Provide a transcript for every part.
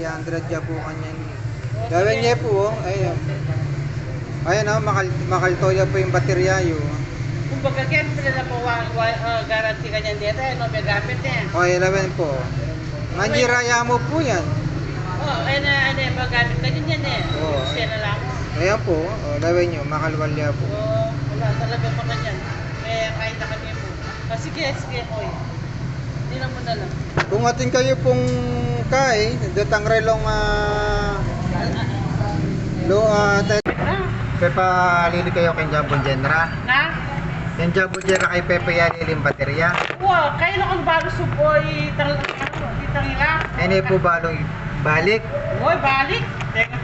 300 dyan po kanya. Gawin niya po, oh. Ayun. Ayun, oh. Makal makaltoya po yung baterya yun. Kung baga kaya sila na po wa, wa, uh, garanti ka niyan dito, ano, may gamit eh. Okay, 11 po. Manjiraya mo po yan. Oh, ayun na, ano, may gamit ka din yan eh. Oo. Siya na lang. Ayan po, oh, gawin nyo, makalwalya po. Oo, wala talaga pa kanyan. Eh, kahit na kami po. Ah, sige, sige, oy. Hindi na mo na lang. Kung atin kayo pong kay, datang relong ah, lo uh? Pepa lili kayo kay Jabon Genera. Na? Yung Jabon Genera kay Pepe yan ilim baterya. Wow, kayo na kung bago suboy, talaga, ano, di tangila. Yan po balong balik. Uy, balik. Teka,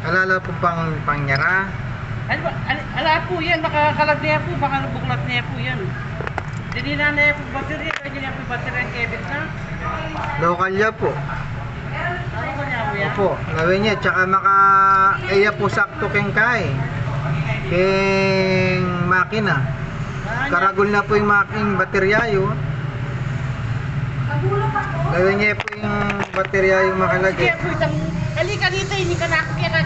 Alala po pang pangyara. ano al- ala po yan, makakalag niya po, baka nabuklat niya po yan. Hindi na na po battery, kaya niya po battery ang kebit na. Local. Ano niya po? Opo, gawin niya. Tsaka maka, iya po sakto keng kay. Keng makina. Ah, Karagol na po yung making baterya yun. Gawin niya po yung baterya yung Sige makalagay. po itang, halika dito, hindi ka na ako kaya kaya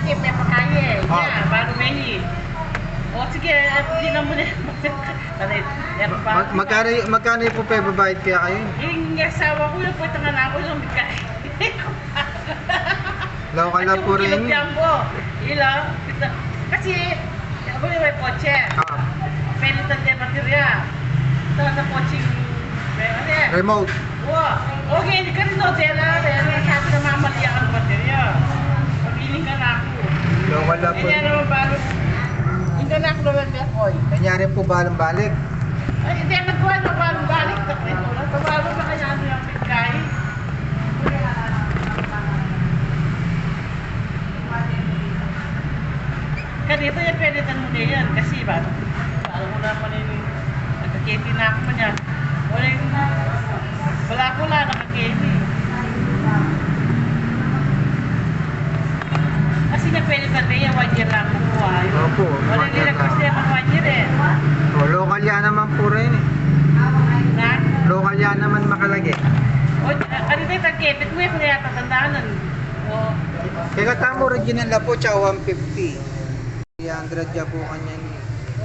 eh. Ah. Yeah, bago may O sige, at hindi na muna. Tanay, yan pa. Mag magkano, magkano po pa babayad kaya kayo? Yung asawa ko yung po itang anak ko yung bigay. Local na po rin. Yung ko. Ilang. Kasi, ako yung may kotse. Ah, Pwede tayo baterya. Ito sa yan? remote. Wow. Okay, hindi ka rin no. Tela, sabi na mamali ako ng baterya. Pag-iling ka na ako. Local na po. Hindi na naman bago. Na ako naman Bekoy. Kanyari po balang balik. Ay, hindi, nagkuha na parang balik na. Tumalo na kaya ano yung bigay. Kanito yan, pwede tan mo na yan. Kasi ba, alam mo naman yung nagkaketi na ako mo niya. Wala yung, wala ko lang nakaketi. Kasi na pwede na yan, one year lang kukuha. Opo, Wala one year nila kasi lang. naman one year eh. O, local yan naman po rin eh. Na? Local yan naman makalagay. O, kanina yung tagkepit mo yung kaya tatandaanan. O, Kaya tamo original na po, tsaka 150. 300 dyan po kanya.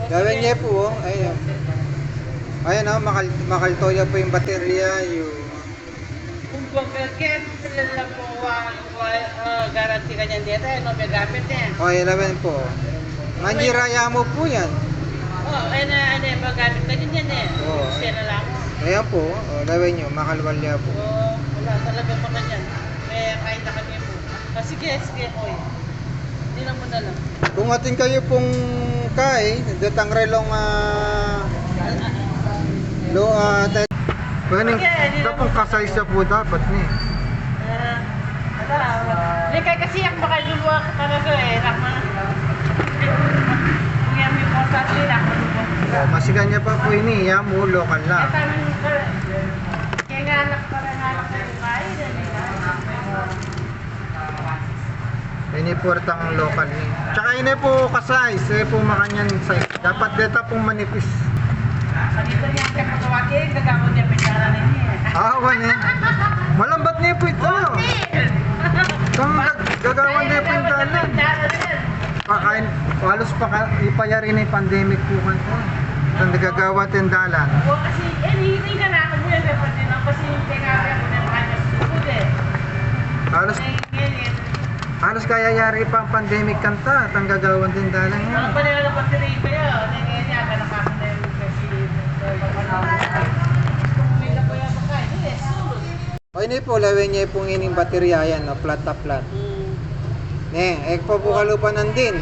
Gawin niya po, oh. Ayun. Ayun, oh. Makal makaltoya po yung baterya. Yung... pagkakit, sila lang po wa, uh, garanti ka niyan dito, ano, may gamit eh. Okay, 11 po. Manjiraya mo po yan. Oh, ayun na, ano, may gamit ka din yan eh. Oo. Siya na lang. Ayan po, oh, gawin nyo, makalwalya po. O, wala talaga pa kanyan. Eh, kahit na kami po. Ah, sige, sige, oy. Hindi na mo na lang. Kung atin kayo pong kay, datang relong ah, lo ah, uh, Pwede, Okay, na tapong kasay siya po dapat ni. Ala, Hindi kaya kasi ang baka luluwa ka talaga eh. Nakma. Kung yan may posa sila, nakma. Oh, masigan niya pa po ini, ya mo local Kaya lang. tanong ko, kaya nga anak pa rin anak ko yung kain. Ini portang local ni. Tsaka ini po kasay, say po makanyan size. Dapat deta pong manipis. Kanito niya siya pagkawagin, gagawin niya pinara na niya. Ah, wala. Malambat niya po ito. Kung gagawan niya po yung dalan. Pakain, halos pa ipayari na yung pandemic po kan po. Kung nagagawa tayong dalan. O kasi, eh, hindi ka na ako muna may pati na kasi yung tingawi ako na kanya susud eh. Halos, Eh, halos kaya yari pa ang pandemic kanta at ang gagawan din dalan Ang yan. panila ng battery ko yun. Ngayon niya, nakakanda yung kasi May na po yung makain. Eh, sulod. O ini po, lawin niya pong ining baterya yan, no? flat na flat. Hmm. Ne, ek po po kalupanan din.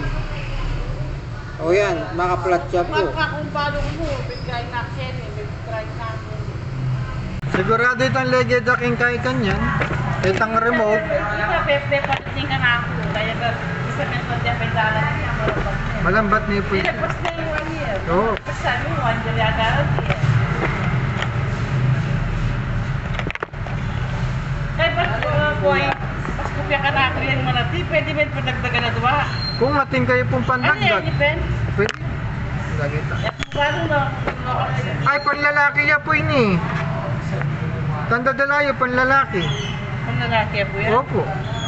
O yan, maka-flat siya po. Makakumpalo mo, bigay na akin eh, bigay na ako. Sigurado itang legend aking kay kanyan. Itang remote. Ika, pepe, palitin ka na ako. Kaya ka, isa pa dyan, may dalan niya, niya. Malambat niya po ito. Pinagpas na yung one year. Oo. Tapos sabi mo, one year yata rin eh. Kaya ba't uh, boy, pas kupya ka na ako manati, pwede ba padagdagan na duwa? Kung ating kayo pong Ano yan, pandagdag, Ipen? pwede. Lagi ta. Paano na? Ay, panlalaki niya po ini. Tanda dalayo, panlalaki. Kung lalaki po yan. Opo.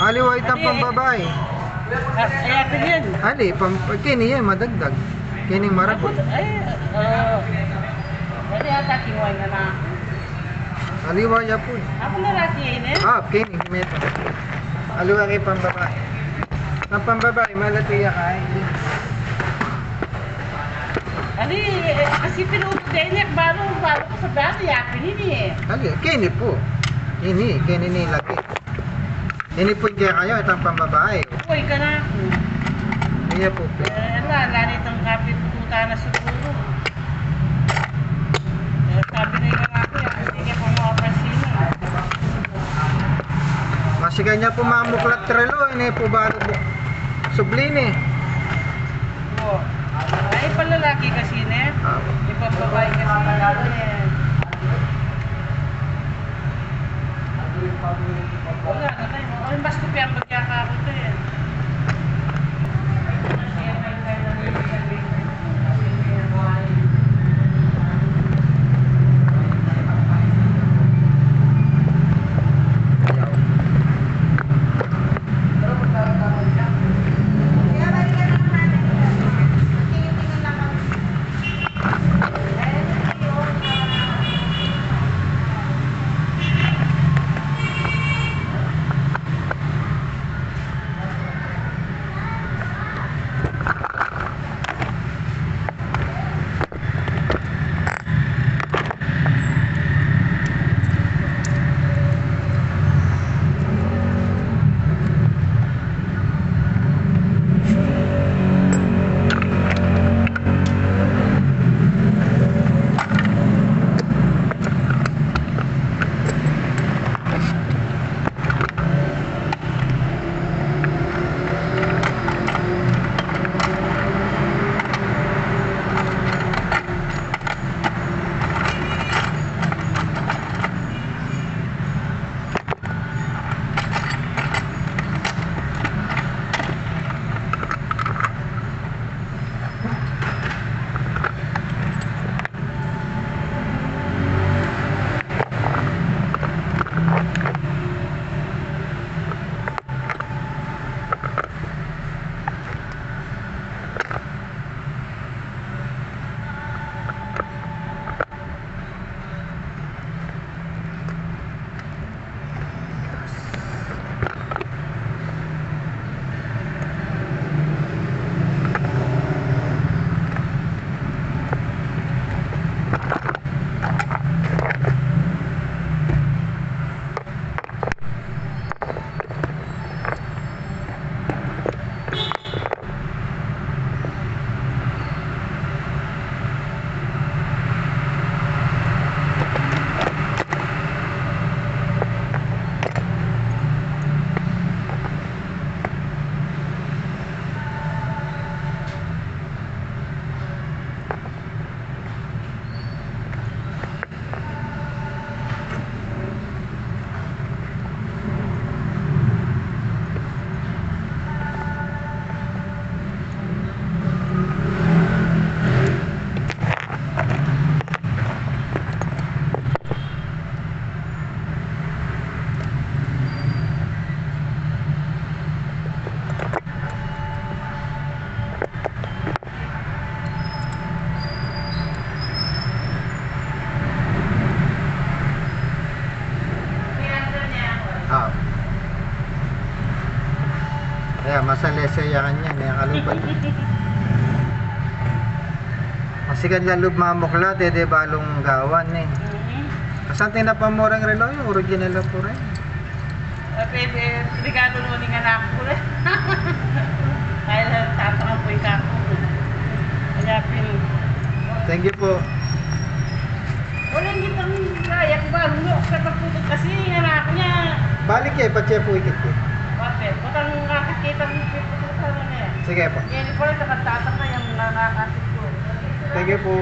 Aliwait ang pambabae. Ah, Ay, atin yan. Ali, pam, kini yan, madagdag. Kining marabot. Ay, oo. Dali ata kinuha na na. Aliwaya po. Ako lalaki yan eh. Ah, kining, meto. Aliwari pambabae. Ang pambabae, malatiya ka. Hindi. Ali, kasi pinuto din niya, balo, balo ko sa balo, yapin ini eh. Ali, kini po. Kini, kini ni lagi. Kini po kaya kayo, itang pambabae. Uy, ka na ako. Iya po. Eh, ala, lanit ang kapit puta na siguro. Eh, sabi na yung Masigan niya po mamuklat trelo, ini po balo po. Subline. Oo. Ay, palalaki kasi na. Ah, Ipapabay kasi na eh. Wala na tayo. Ay, mas kupiang magkaka ako to eh. Kaya masalese ya kanya, may kaluban. Masigan lalub mamuklat, eh, di balong gawan eh. Kasantin na pamorang relo, yung original na po rin. Bebe, regalo mo ni anak ko rin. Kaya tatang po ka ako. Kaya pin. Thank you po. Wala hindi pang kaya ko ba? Lulo ka pagputot kasi yung anak niya. Balik eh, patse po ikit eh. Bakit? Butang nakakita mo pipututan mo na yan. Sige po. Yan po rin sa kantatang na yung nakakasip ko. Thank you po.